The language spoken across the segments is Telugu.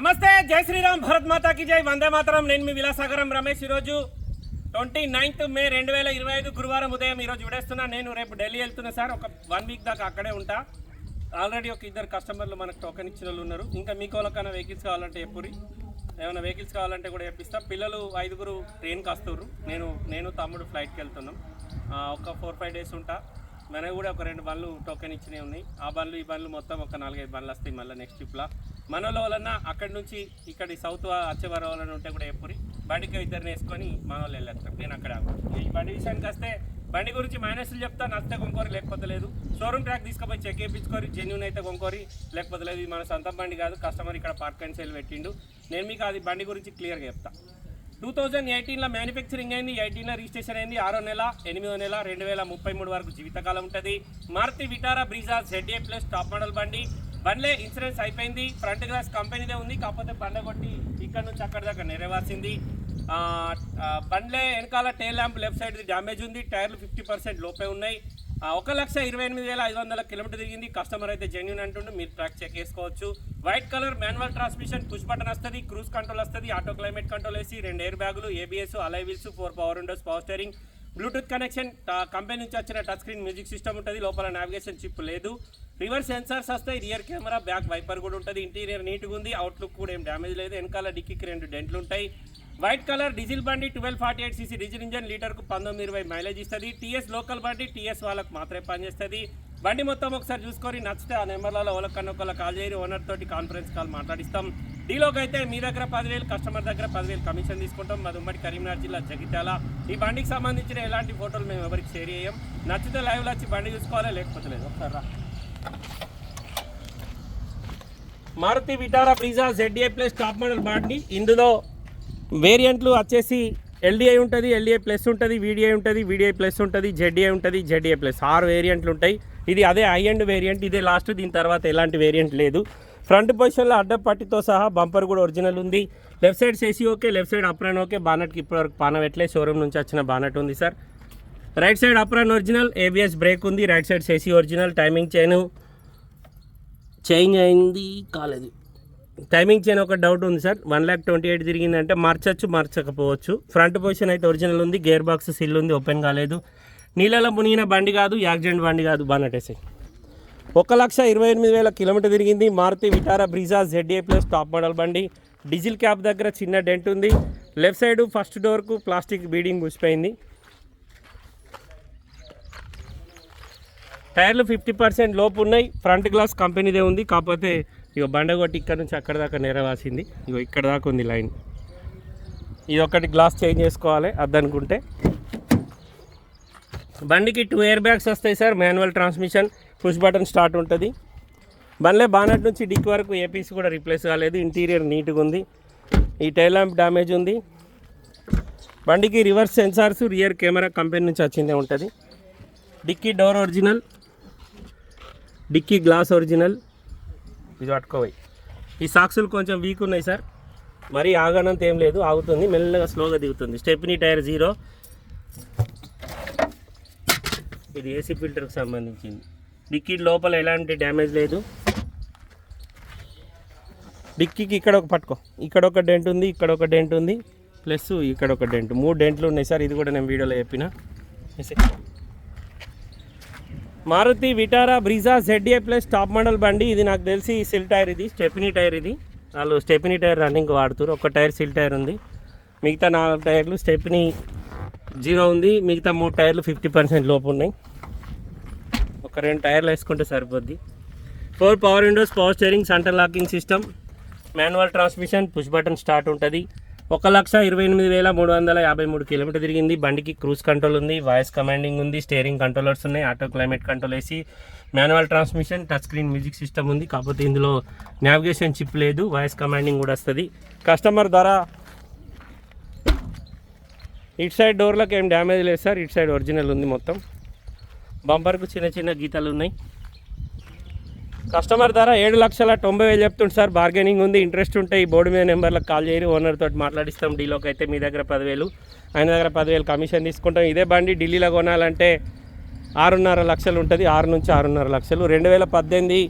నమస్తే జై శ్రీరామ్ భరత్ మాతాకి జై. వందే మాతరం. నేను మీ విలాసాగరం రమేష్ ఈరోజు ట్వంటీ నైన్త్ మే రెండు వేల ఇరవై ఐదు గురువారం ఉదయం ఈరోజు విడేస్తున్నా. నేను రేపు ఢిల్లీ వెళ్తున్నా సార్. ఒక వన్ వీక్ దాకా అక్కడే ఉంటా. ఆల్రెడీ ఒక ఇద్దరు కస్టమర్లు మనకు టోకెన్ ఇచ్చిన వాళ్ళు ఉన్నారు. ఇంకా మీకు వాళ్ళకన్నా వెహికల్స్ కావాలంటే ఎప్పురి ఏమైనా వెహికల్స్ కావాలంటే కూడా చెప్పిస్తా. పిల్లలు ఐదుగురు ట్రైన్కి వస్తారు నేను నేను తమ్ముడు ఫ్లైట్కి వెళ్తున్నాం. ఒక ఫోర్ ఫైవ్ డేస్ ఉంటా. మనకు కూడా ఒక రెండు బండ్లు టోకెన్ ఇచ్చినవి ఉన్నాయి. ఆ బండ్లు ఈ బండ్లు మొత్తం ఒక నాలుగైదు బండ్లు వస్తాయి మళ్ళీ నెక్స్ట్ ట్రిప్లో మనలో వలన అక్కడి నుంచి ఇక్కడి సౌత్ వచ్చేవారు వలన ఉంటే కూడా ఎప్పుడు బండికి ఇద్దరిని వేసుకొని మన వాళ్ళు వెళ్ళేస్తాం నేను అక్కడ ఈ బండి విషయానికి వస్తే బండి గురించి మైనస్లు చెప్తా నచ్చితే కొనుక్కోరి లేకపోతే లేదు. షోరూమ్ ట్రాక్ తీసుకుపోయి చెక్ చేయించుకోరి జెన్యున్ అయితే కొనుక్కోరి లేకపోతే లేదు. ఇది మన సొంత బండి కాదు. కస్టమర్ ఇక్కడ పార్క్ అండ్ సేల్ పెట్టిండు. నేను మీకు అది బండి గురించి క్లియర్గా చెప్తా. టూ థౌజండ్ ఎయిటీన్లో మ్యానుఫ్యాక్చరింగ్ అయింది ఎయిటీన్లో రిజిస్ట్రేషన్ అయింది ఆరో నెల ఎనిమిదో నెల రెండు వేల ముప్పై మూడు వరకు జీవితకాలం ఉంటుంది. Maruti Vitara Brezza ZA plus top model బండి. బండ్లే ఇన్సూరెన్స్ అయిపోయింది ఫ్రంట్ గ్లాస్ కంపెనీదే ఉంది కాకపోతే బండ కొట్టి ఇక్కడ నుంచి అక్కడ దాకా నెరవేర్చింది బండ్లే వెనకాల tail lamp left side damage ఉంది టైర్లు ఫిఫ్టీ పర్సెంట్ లోపే ఉన్నాయి. ఒక లక్ష ఇరవై ఎనిమిది వేల ఐదు వందల కిలోమీటర్ తిరిగింది కస్టమర్ అయితే జెన్యున్ అంటుండే మీరు ట్రాక్ చెక్ చేసుకోవచ్చు. White colour manual transmission push button వస్తుంది క్రూజ్ కంట్రోల్ వస్తుంది ఆటో క్లైమేట్ కంట్రోల్ వేసి రెండు ఎయిర్ బ్యాగులు ABS alloy wheels four power windows power steering Bluetooth connection company నుంచి వచ్చిన టచ్ స్క్రీన్ మ్యూజిక్ సిస్టమ్ ఉంటుంది లోపల నావిగేషన్ చిప్ లేదు. రివర్స్ సెన్సార్స్ వస్తాయి రియర్ కెమెరా బ్యాక్ వైపర్ కూడా ఉంటుంది ఇంటీరియర్ నీట్గా ఉంది అవుట్లుక్ కూడా ఏం డ్యామేజ్ లేదు వెనకాల డిక్కీకి రెండు డెంట్లు ఉంటాయి. వైట్ కలర్ డీజిల్ బండి twelve forty eight CC diesel engine లీటర్కు పంతొమ్మిది ఇరవై మైలేజ్ ఇస్తుంది. టీఎస్ లోకల్ బండి టీఎస్ వాళ్ళకి మాత్రమే పనిచేస్తుంది. బండి మొత్తం ఒకసారి చూసుకొని నచ్చితే ఆ నెంబర్లలో ఒకళ్ళకన్నా ఒకళ్ళ కాల్ చేయరు ఓనర్ తోటి కాన్ఫరెన్స్ కాల్ మాట్లాడిస్తాం. డీలోకి అయితే మీ దగ్గర పదివేలు కస్టమర్ దగ్గర పదివేలు కమిషన్ తీసుకుంటాం. మాది ఉమ్మడి కరీంనగర్ జిల్లా జగిత్యాల. ఈ బండికి సంబంధించిన ఎలాంటి ఫోటోలు మేము ఎవరికి షేర్ చేయం నచ్చితే లైవ్లో వచ్చి బండి చూసుకోవాలి లేకపోతే లేదు? ఒకసారి రా. Maruti Vitara Brezza ZA plus top model బండి. ఇందులో వేరియంట్లు వచ్చేసి ఎల్డిఐ ఉంటుంది ఎల్డిఐ ప్లస్ ఉంటుంది వీడిఐ ఉంటుంది వీడిఐ ప్లస్ ఉంటుంది జెడ్ఏ ఉంటుంది జెడ్ఏ ప్లస్ ఆరు వేరియంట్లు ఉంటాయి. ఇది అదే హై అండ్ వేరియంట్ ఇదే లాస్ట్ దీని తర్వాత ఎలాంటి వేరియంట్ లేదు. ఫ్రంట్ పొజిషన్లో అడ్డ పట్టితో సహా బంపర్ కూడా ఒరిజినల్ ఉంది. Left side chassis okay left side apron okay. బానట్కి ఇప్పటివరకు పానవెట్లే షోరూమ్ నుంచి వచ్చిన బానట్ ఉంది sir. Right side apron original ABS brake ఉంది. Right side chassis original timing chain change అయింది కాలేదు. టైమింగ్ చైన్ ఒక డౌట్ ఉంది sir. One lakh twenty eight తిరిగిందంటే మార్చచ్చు మార్చకపోవచ్చు. ఫ్రంట్ పొజిషన్ అయితే ఒరిజినల్ ఉంది. గేర్ బాక్స్ సిల్ ఉంది ఓపెన్ కాలేదు. నీళ్ళలో మునిగిన బండి కాదు యాక్సిడెంట్ బండి కాదు బానటేసి ఒక లక్ష ఇరవై ఎనిమిది వేల కిలోమీటర్ తిరిగింది. Maruti Vitara Brezza ZA plus top model బండి. డీజిల్ క్యాప్ దగ్గర చిన్న డెంట్ ఉంది. లెఫ్ట్ సైడ్ ఫస్ట్ డోర్కు ప్లాస్టిక్ బీడింగ్ పుసిపోయింది టైర్లు ఫిఫ్టీ పర్సెంట్ లోపు ఉన్నాయి. ఫ్రంట్ గ్లాస్ కంపెనీదే ఉంది. కాకపోతే ఇక బండ కొట్టి ఇక్కడ నుంచి అక్కడ దాకా నెరవాసింది. ఇగో ఇక్కడ దాకా ఉంది లైన్. ఇది ఒకటి గ్లాస్ చేంజ్ చేసుకోవాలి. అద్దనుకుంటే బండికి టూ ఇయర్ బ్యాగ్స్ వస్తాయి sir. Manual transmission. Push button start ఉంటుంది. బండ్లే బానట్ నుంచి డిక్ వరకు ఏ పీస్ కూడా రీప్లేస్ కాలేదు. ఇంటీరియర్ నీట్గా ఉంది. ఈ టైల్ ల్యాంప్ డ్యామేజ్ ఉంది. బండికి reverse sensors rear camera company నుంచి వచ్చిందే ఉంటుంది. Dicky door original. Dicky glass original. ఇది పట్టుకోవాలి ఈ సాక్సులు కొంచెం వీక్ ఉన్నాయి సార్. మరీ ఆగనంత ఏం లేదు. ఆగుతుంది. మెల్లగా స్లోగా దిగుతుంది. Stepney tyre zero. ఇది ఏసీ ఫిల్టర్కి సంబంధించింది. డిక్కీ లోపల ఎలాంటి డ్యామేజ్ లేదు. డిక్కీకి ఇక్కడ ఒక పట్టుకో. ఇక్కడ ఒక డెంట్ ఉంది ఇక్కడ ఒక డెంట్ ఉంది ప్లస్ ఇక్కడ ఒక డెంట్. మూడు డెంట్లు ఉన్నాయి సార్ ఇది కూడా నేను వీడియోలో చెప్పిన. Maruti Vitara Brezza ZA plus top model బండి. ఇది నాకు తెలిసి సిల్ టైర్ ఇది స్టెపినీ టైర్ ఇది. వాళ్ళు స్టెపినీ టైర్ రన్నింగ్ వాడుతారు ఒక టైర్ సిల్ టైర్ ఉంది. మిగతా నాలుగు టైర్లు స్టెపినీ జీరో ఉంది. మిగతా మూడు టైర్లు ఫిఫ్టీ పర్సెంట్ లోపు ఉన్నాయి. ఒక రెండు టైర్లు వేసుకుంటే సరిపోద్ది. Four power windows power steering centre locking system manual transmission push button start ఉంటుంది. ఒక లక్ష ఇరవై ఎనిమిది వేల మూడు వందల యాభై మూడు కిలోమీటర్ తిరిగింది. బండికి క్రూజ్ కంట్రోల్ ఉంది వాయిస్ కమాండింగ్ ఉంది స్టీరింగ్ కంట్రోలర్స్ ఉన్నాయి ఆటో క్లైమేట్ కంట్రోల్ వేసి manual transmission touch screen music system ఉంది. కాకపోతే ఇందులో నావిగేషన్ చిప్ లేదు వాయిస్ కమాండింగ్ కూడా వస్తుంది. కస్టమర్ ధర ఇటు సైడ్ డోర్లకు ఏం డ్యామేజ్ లేదు సార్ ఇటు సైడ్ ఒరిజినల్ ఉంది మొత్తం. బంపర్కు చిన్న చిన్న గీతలు ఉన్నాయి కస్టమర్ ధర ఏడు లక్షల తొంభై వేలు చెప్తుంది సార్. బార్గెనింగ్ ఉంది ఇంట్రెస్ట్ ఉంటే ఈ బోర్డు మీద నెంబర్లకు కాల్ చేయరు. ఓనర్ తోటి మాట్లాడిస్తాం. డీలోకి అయితే మీ దగ్గర పదివేలు ఆయన దగ్గర పదివేలు కమిషన్ తీసుకుంటాం. ఇదే బండి ఢిల్లీలో కొనాలంటే ఆరున్నర లక్షలు ఉంటుంది. ఆరు నుంచి ఆరున్నర లక్షలు. రెండు వేల పద్దెనిమిది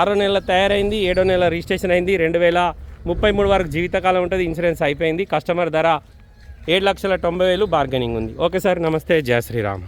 ఆరో నెల తయారైంది ఏడో నెల రిజిస్ట్రేషన్ అయింది. రెండు వేల ముప్పై మూడు వరకు జీవితకాలం ఉంటుంది. ఇన్సూరెన్స్ అయిపోయింది. కస్టమర్ ధర ఏడు లక్షల తొంభై వేలు బార్గెనింగ్ ఉంది. Okay sir. నమస్తే. జయ శ్రీరామ్.